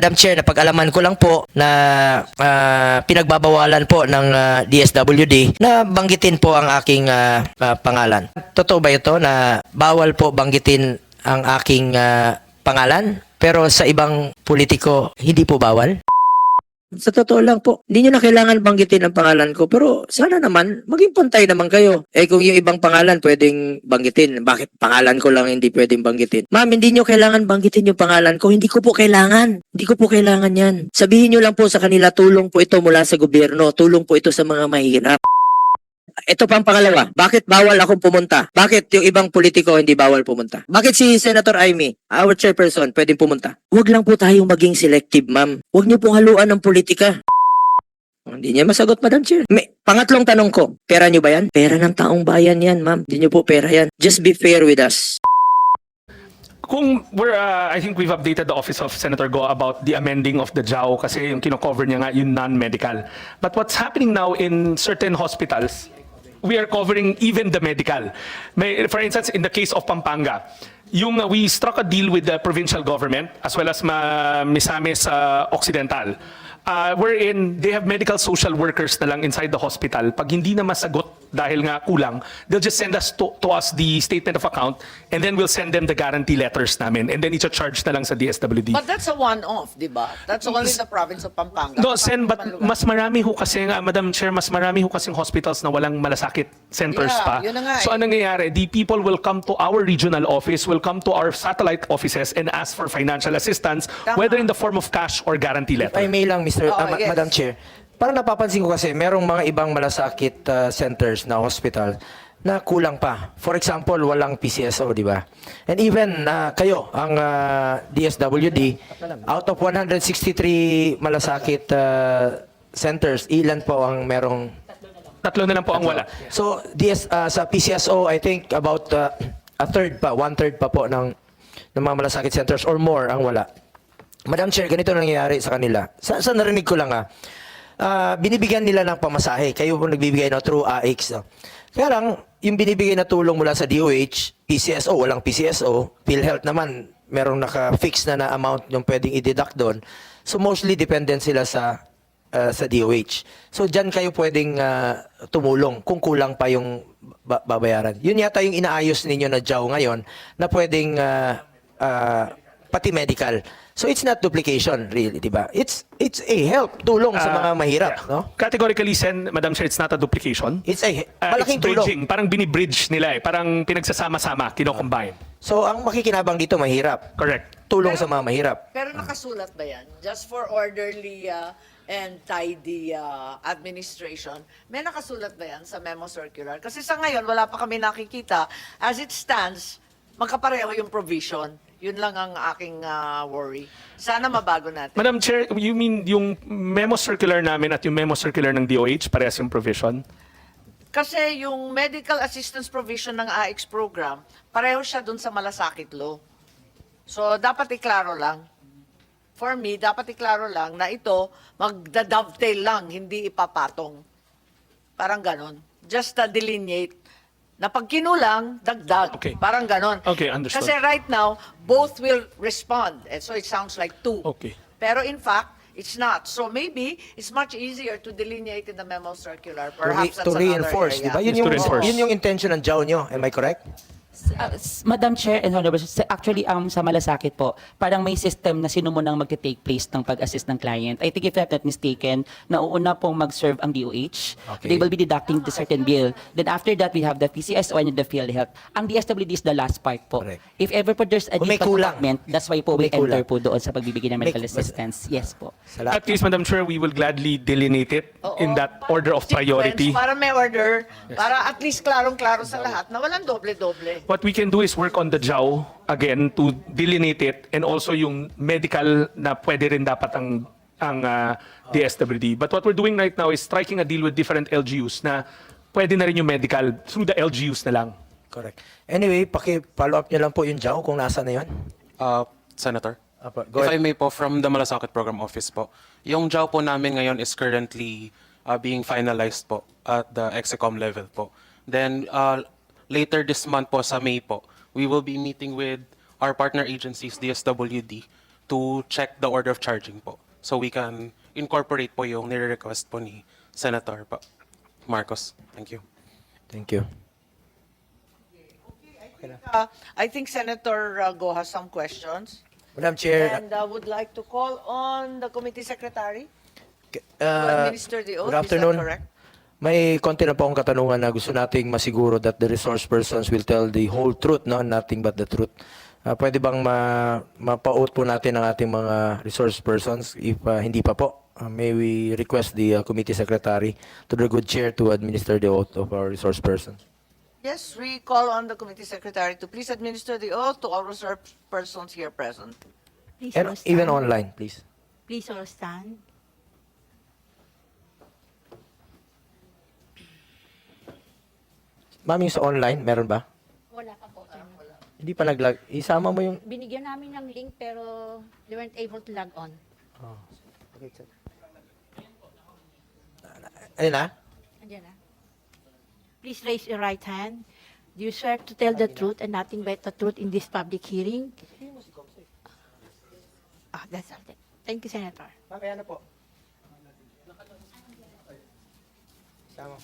Madam Chair, napag-alaman ko lang po na ah, pinagbabawalan po ng ah, DSWD na banggitin po ang aking ah, ah, pangalan. Totoo ba ito na bawal po banggitin ang aking ah, pangalan? Pero sa ibang politiko, hindi po bawal? Sa totoo lang po, hindi nyo na kailangan banggitin ang pangalan ko. Pero sana naman, maging pantay naman kayo. Eh kung yung ibang pangalan pwedeng banggitin, bakit pangalan ko lang hindi pwedeng banggitin? Ma'am, hindi nyo kailangan banggitin yung pangalan ko. Hindi ko po kailangan. Hindi ko po kailangan yan. Sabihin nyo lang po sa kanila, tulong po ito mula sa gobyerno. Tulong po ito sa mga mahirap. Ito pang pangalawa, bakit bawal akong pumunta? Bakit yung ibang politiko hindi bawal pumunta? Bakit si Senator Amy, our chairperson, pwedeng pumunta? Huwag lang po tayong maging selective, ma'am. Huwag niyo pong haluan ng politika. Hindi niya masagot, Madam Chair. May, pangatlong tanong ko, pera niyo ba yan? Pera ng taong bayan yan, ma'am. Hindi niyo po pera yan. Just be fair with us. Kung we're, uh, I think we've updated the office of Senator Go about the amending of the JAO kasi yung kino-cover niya nga yung non-medical. But what's happening now in certain hospitals, we are covering even the medical. May, for instance, in the case of Pampanga, yung uh, we struck a deal with the provincial government as well as ma Misamis uh, Occidental. Uh, wherein they have medical social workers na lang inside the hospital. Pag hindi na masagot dahil nga kulang, they'll just send us to, to us the statement of account and then we'll send them the guarantee letters namin and then i-charge na lang sa DSWD. But that's a one-off, di ba? That's only the province of Pampanga. No, Sen, but mas marami ho kasi nga, Madam Chair, mas marami ho kasing hospitals na walang malasakit centers Yeah, pa. yun na nga So eh. anong nangyayari? The people will come to our regional office, will come to our satellite offices and ask for financial assistance, Tama. whether in the form of cash or guarantee letter. If I may lang, Mr. Oo, ah, Ma- yes. Madam Chair. Parang napapansin ko kasi merong mga ibang malasakit ah, centers na hospital na kulang pa. For example, walang PCSO, di ba? And even ah, kayo, ang ah, DSWD, out of 163 malasakit ah, centers, ilan po ang merong Tatlo na lang po ang wala. So, DS, ah, sa PCSO, I think about ah, a third pa, one-third pa po ng, ng mga malasakit centers or more ang wala. Madam Chair, ganito na nangyayari sa kanila. Sa, sa narinig ko lang ah, ah, binibigyan nila ng pamasahe. Kayo po nagbibigay no, through AX. No? Kaya lang, yung binibigay na tulong mula sa DOH, PCSO, walang PCSO, PhilHealth naman, merong naka-fix na na amount yung pwedeng i-deduct doon. So mostly dependent sila sa uh, sa DOH. So diyan kayo pwedeng uh, tumulong kung kulang pa yung ba- babayaran. Yun yata yung inaayos ninyo na JAW ngayon na pwedeng uh, uh, pati medical. So it's not duplication really, 'di ba? It's it's a help, tulong sa Ah, mga mahirap, yeah. no? Categorically, Sen, Madam Chair, it's not a duplication. It's a Uh, malaking it's tulong. bridging. Parang binibridge nila eh. Parang pinagsasama-sama, kino-combine. So ang makikinabang dito mahirap. Correct. Tulong sa mga mahirap. Pero nakasulat ba yan? Just for orderly uh, and tidy uh, administration, may nakasulat ba yan sa memo circular? Kasi sa ngayon, wala pa kami nakikita. As it stands, magkapareho yung provision. Yun lang ang aking uh, worry. Sana mabago natin. Madam Chair, you mean yung memo circular namin at yung memo circular ng DOH, parehas yung provision? Kasi yung medical assistance provision ng AX program, pareho siya dun sa malasakit law. So, dapat iklaro lang. For me, dapat iklaro lang na ito, magda-dovetail lang, hindi ipapatong. Parang ganon. Just to delineate na pag kinulang, dagdag. Okay. Parang ganon. Okay, understood. Kasi right now, both will respond. And so it sounds like two. Okay. Pero in fact, it's not. So maybe it's much easier to delineate in the memo circular. To, re- Perhaps to that's another reinforce, di ba? Yun Yes, to yung, reinforce. yun yung intention ng JAW nyo. Am I correct? Uh, Madam Chair and Honorable, actually um, sa malasakit po, parang may system na sino mo nang magte-take place ng pag-assist ng client. I think if I'm not mistaken, nauuna pong mag-serve ang DOH. Okay. They will be deducting the certain bill. Then after that, we have the PCSO and the PhilHealth. Ang DSWD is the last part po. Correct. If ever po there's a Kung may kulang. document, that's why po Kung we may enter po doon sa pagbibigay ng May- medical assistance. Yes po. At least, Madam Chair, we will gladly delineate it Oo. in that order of priority. Para may order, para at least klarong-klaro sa lahat na walang doble-doble. What we can do is work on the JAW again to delineate it and also yung medical na pwede rin dapat ang ang uh, DSWD. But what we're doing right now is striking a deal with different LGUs na pwede na rin yung medical through the LGUs na lang. Correct. Anyway, paki-follow up nyo lang po yung JAW kung nasa na yun. Uh, Senator, Apo, go if I ahead. may po, from the Malasakit Program Office po, yung JAW po namin ngayon is currently uh, being finalized po at the EXECOM level po. Then, uh, later this month po, sa May po, we will be meeting with our partner agencies, DSWD, to check the order of charging po. So we can incorporate po yung nire-request po ni Senator pa Marcos. Thank you. Thank you. Uh, I think Senator uh, Go has some questions Madam Chair, and uh, would like to call on the committee secretary to uh, administer the oath. good Is that afternoon. correct? May konti na po akong katanungan na gusto nating masiguro that the resource persons will tell the whole truth, no? nothing but the truth. Ah, pwede bang ma mapa-oath po natin ang ating mga resource persons? If ah, hindi pa po, ah, may we request the ah, committee secretary to the good chair to administer the oath of our resource persons. Yes, we call on the committee secretary to please administer the oath to all reserved persons here present. Please And all even online, please. Please all stand. Ma'am, yung sa online, meron ba? Wala pa po. Hindi pa naglag. Isama mo yung... Binigyan namin ng link pero they weren't able to log on. Ayun na? Andiyan na. Please raise your right hand. Do you swear to tell the truth and nothing but the truth in this public hearing? Ah, that's all. Thank you, Senator. Ma'am, ayan na po. Isama.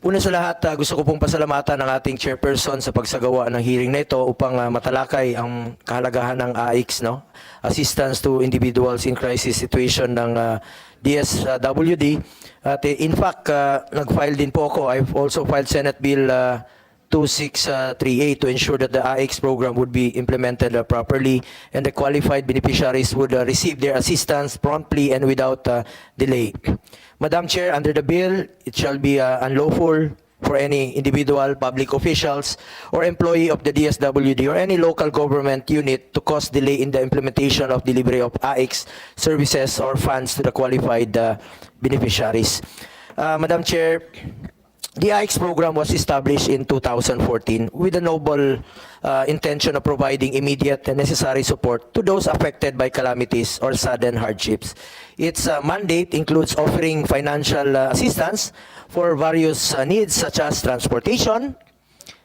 Una sa lahat, ah, gusto ko pong pasalamatan ang ating chairperson sa pagsagawa ng hearing na ito upang ah, matalakay ang kahalagahan ng AIX, no? Assistance to Individuals in Crisis Situation ng ah, DSWD. At eh, in fact, ah, nag-file din po ako. I've also filed Senate Bill ah, 2638 to ensure that the AIX program would be implemented uh, properly and the qualified beneficiaries would uh, receive their assistance promptly and without uh, delay. Madam Chair, under the bill, it shall be uh, unlawful for any individual, public officials, or employee of the DSWD or any local government unit to cause delay in the implementation of delivery of AIX services or funds to the qualified uh, beneficiaries. Uh, Madam Chair, The AIX program was established in 2014 with a noble uh, intention of providing immediate and necessary support to those affected by calamities or sudden hardships. Its uh, mandate includes offering financial uh, assistance for various uh, needs such as transportation,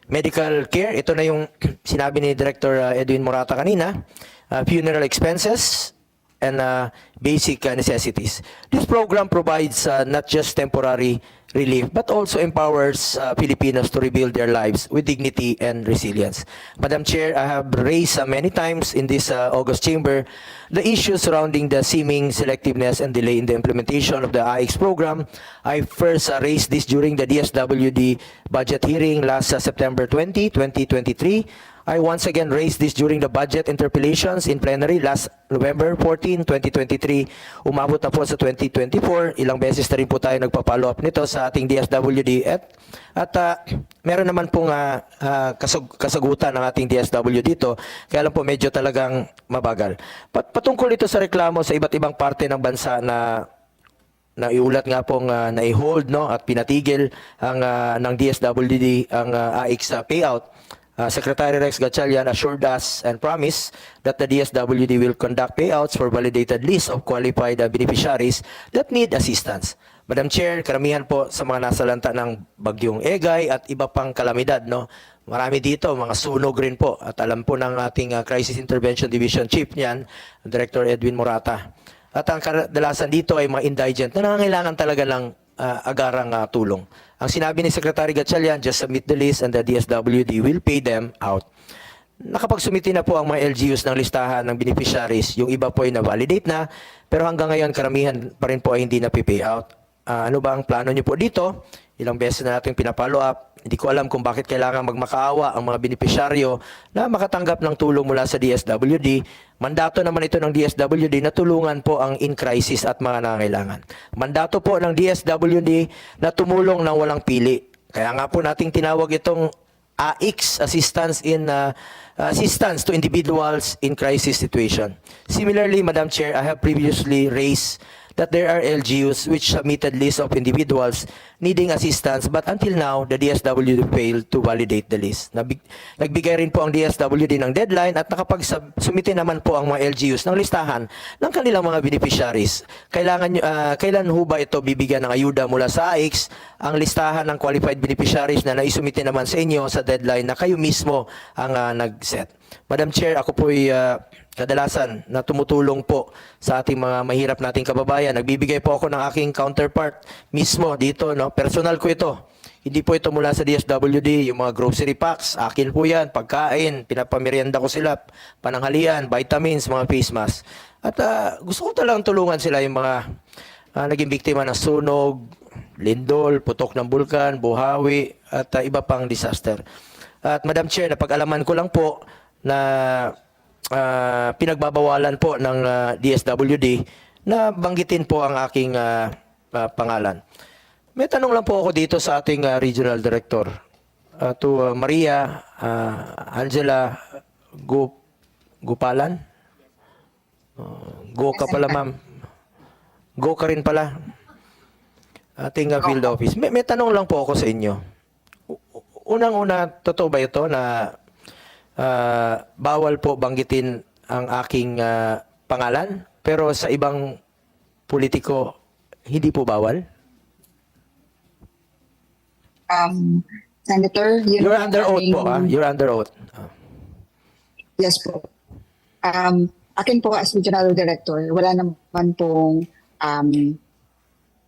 medical care, ito na yung sinabi ni Director uh, Edwin Morata kanina, uh, funeral expenses, and uh, basic uh, necessities. This program provides uh, not just temporary relief, but also empowers uh, Filipinos to rebuild their lives with dignity and resilience. Madam Chair, I have raised uh, many times in this uh, August chamber the issues surrounding the seeming selectiveness and delay in the implementation of the IX program. I first uh, raised this during the DSWD budget hearing last uh, September 20, 2023. I once again raised this during the budget interpellations in plenary last November 14, 2023. Umabot na po sa 2024. Ilang beses na rin po tayo nagpa-follow up nito sa ating DSWD. At, at ah, meron naman pong ah, ah, kasag- kasagutan ng ating DSWD dito. Kaya lang po medyo talagang mabagal. Pat patungkol ito sa reklamo sa iba't ibang parte ng bansa na na iulat nga pong uh, na-hold no at pinatigil ang ah, ng DSWD ang ah, AIX ah, payout. Ah, Secretary Rex Gatchalian assured us and promised that the DSWD will conduct payouts for validated list of qualified ah, beneficiaries that need assistance. Madam Chair, karamihan po sa mga nasalanta ng bagyong Egay at iba pang kalamidad, no? Marami dito, mga sunog rin po. At alam po ng ating ah, Crisis Intervention Division Chief niyan, Director Edwin Morata. At ang kadalasan dito ay mga indigent na nangangailangan talaga ng ah, agarang ah, tulong. Ang sinabi ni Secretary Gatchalian, just submit the list and the DSWD will pay them out. Nakapagsumiti na po ang mga LGUs ng listahan ng beneficiaries. Yung iba po ay na-validate na, pero hanggang ngayon karamihan pa rin po ay hindi na-pay out. Ah, ano ba ang plano niyo po dito? Ilang beses na natin pinapollow up. Hindi ko alam kung bakit kailangan magmakaawa ang mga beneficiaryo na makatanggap ng tulong mula sa DSWD. Mandato naman ito ng DSWD na tulungan po ang in-crisis at mga nangangailangan. Mandato po ng DSWD na tumulong ng walang pili. Kaya nga po nating tinawag itong AIX, Assistance in uh, Assistance to Individuals in Crisis Situation. Similarly, Madam Chair, I have previously raised that there are LGUs which submitted lists of individuals needing assistance but until now, the DSWD failed to validate the list. Nagbigay rin po ang DSWD ng deadline at nakapag-sumite naman po ang mga LGUs ng listahan ng kanilang mga beneficiaries. Kailangan, ah, kailan ho ba ito bibigyan ng ayuda mula sa AIX ang listahan ng qualified beneficiaries na naisumite naman sa inyo sa deadline na kayo mismo ang ah, nag-set? Madam Chair, ako po ay ah, kadalasan na tumutulong po sa ating mga mahirap nating kababayan. Nagbibigay po ako ng aking counterpart mismo dito, no? Personal ko ito. Hindi po ito mula sa DSWD, yung mga grocery packs, akin po yan, pagkain, pinapamerienda ko sila, pananghalian, vitamins, mga face mask. At ah, gusto ko talagang tulungan sila yung mga ah, naging biktima ng sunog, lindol, putok ng bulkan, buhawi, at ah, iba pang disaster. At Madam Chair, napag-alaman ko lang po na ah, pinagbabawalan po ng ah, DSWD na banggitin po ang aking ah, ah, pangalan. May tanong lang po ako dito sa ating ah, regional director. Ah, to ah, Maria ah, Angela Gu Gupalan. Oh, go ka pala, ma'am. Go ka rin pala. Ating ah, field office. May, may tanong lang po ako sa inyo. Unang-una, totoo ba ito na ah, bawal po banggitin ang aking ah, pangalan, pero sa ibang politiko, hindi po bawal? Um, Senator, you You're under oath po, ah. You're under oath. Ah. Yes po. Um, akin po as regional director, wala naman pong um,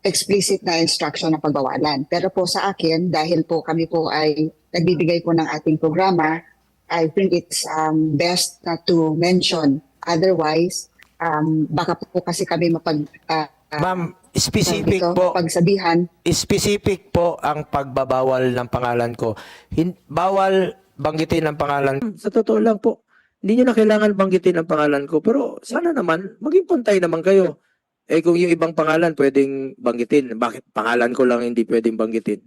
explicit na instruction na pagbawalan. Pero po sa akin, dahil po kami po ay nagbibigay po ng ating programa, I think it's um, best na to mention. Otherwise, um, baka po kasi kami mapag... ah, Ma'am, specific dito, po, Pagsabihan, specific po ang pagbabawal ng pangalan ko. Hin- bawal banggitin ang pangalan. Sa totoo lang po, hindi nyo na kailangan banggitin ang pangalan ko. Pero sana naman, maging pantay naman kayo. Eh kung yung ibang pangalan pwedeng banggitin, bakit pangalan ko lang hindi pwedeng banggitin?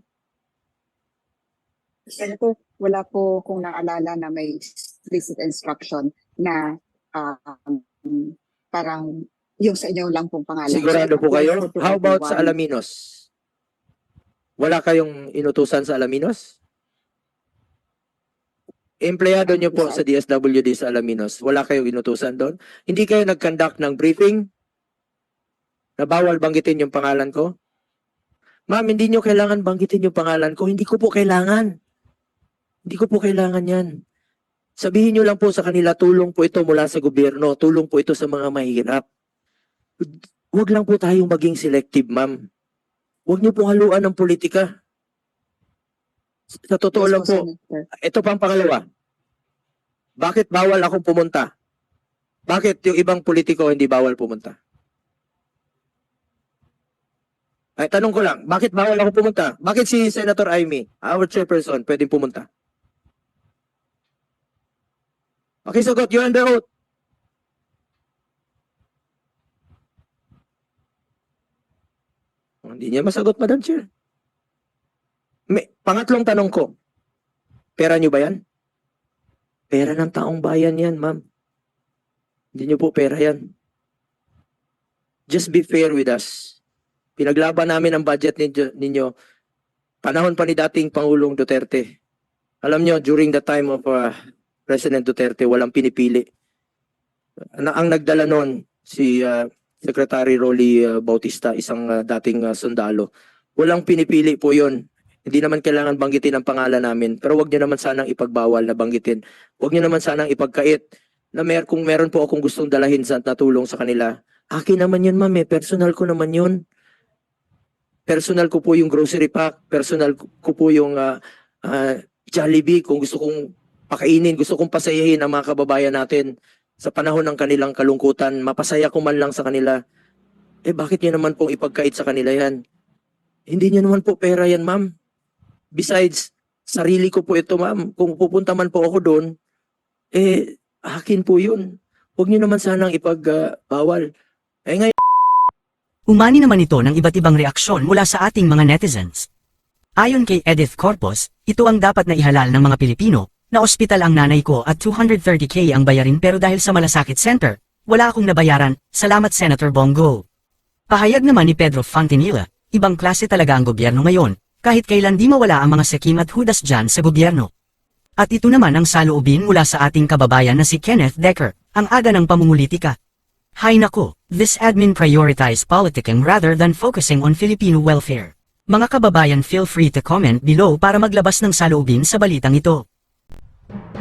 Senator, wala po kung naalala na may explicit instruction na um, parang yung sa inyo lang pong pangalan. Sigurado po kayo? How about sa. Alaminos? Wala kayong inutusan sa Alaminos? Empleyado nyo po sa DSWD sa Alaminos, wala kayong inutusan doon? Hindi kayo nag-conduct ng briefing? Na bawal banggitin yung pangalan ko? Ma'am, hindi nyo kailangan banggitin yung pangalan ko. Hindi ko po kailangan. Hindi ko po kailangan yan. Sabihin nyo lang po sa kanila, tulong po ito mula sa gobyerno, tulong po ito sa mga mahirap. Huwag lang po tayong maging selective, ma'am. Huwag niyo po haluan ng politika. Sa totoo Yes lang po, Senator. ito pang pangalawa. Bakit bawal akong pumunta? Bakit yung ibang politiko hindi bawal pumunta? Ay, tanong ko lang, bakit bawal ako pumunta? Bakit si Senator Amy, our chairperson, pwedeng pumunta? Okay, sagot. You're under oath. Hindi niya masagot, Madam Chair. May, pangatlong tanong ko, pera niyo ba yan? Pera ng taong bayan yan, ma'am. Hindi niyo po pera yan. Just be fair with us. Pinaglaban namin ang budget ninyo, ninyo panahon pa ni dating Pangulong Duterte. Alam niyo, during the time of uh, President Duterte, walang pinipili. Ang, ang nagdala noon, si uh, Secretary Rolly uh, Bautista, isang uh, dating uh, sundalo. Walang pinipili po yon. Hindi naman kailangan banggitin ang pangalan namin, pero wag niyo naman sanang ipagbawal na banggitin. Wag niyo naman sanang ipagkait na mer kung meron po akong gustong dalahin sa natulong sa kanila. Akin naman yun, ma'am. Eh. Personal ko naman yun. Personal ko po yung grocery pack. Personal ko po yung ah, ah, Jollibee. Kung gusto kong pakainin, gusto kong pasayahin ang mga kababayan natin sa panahon ng kanilang kalungkutan. Mapasaya ko man lang sa kanila. Eh bakit niyo naman pong ipagkait sa kanila yan? Hindi niyo naman po pera yan, ma'am. Besides, sarili ko po ito, ma'am. Kung pupunta man po ako doon, eh, akin po yun. Huwag niyo naman sanang ipagbawal. eh ngayon, Umani naman ito ng iba't ibang reaksyon mula sa ating mga netizens. Ayon kay Edith Corpus, ito ang dapat na ihalal ng mga Pilipino, na ospital ang nanay ko at 230k ang bayarin pero dahil sa Malasakit Center, wala akong nabayaran, salamat Senator Bongo. Pahayag naman ni Pedro Fontanilla, ibang klase talaga ang gobyerno ngayon, kahit kailan di mawala ang mga sekim at hudas dyan sa gobyerno. At ito naman ang saloobin mula sa ating kababayan na si Kenneth Decker, ang aga ng pamumulitika. Hay nako, this admin prioritize politicking rather than focusing on Filipino welfare. Mga kababayan feel free to comment below para maglabas ng saloobin sa balitang ito. you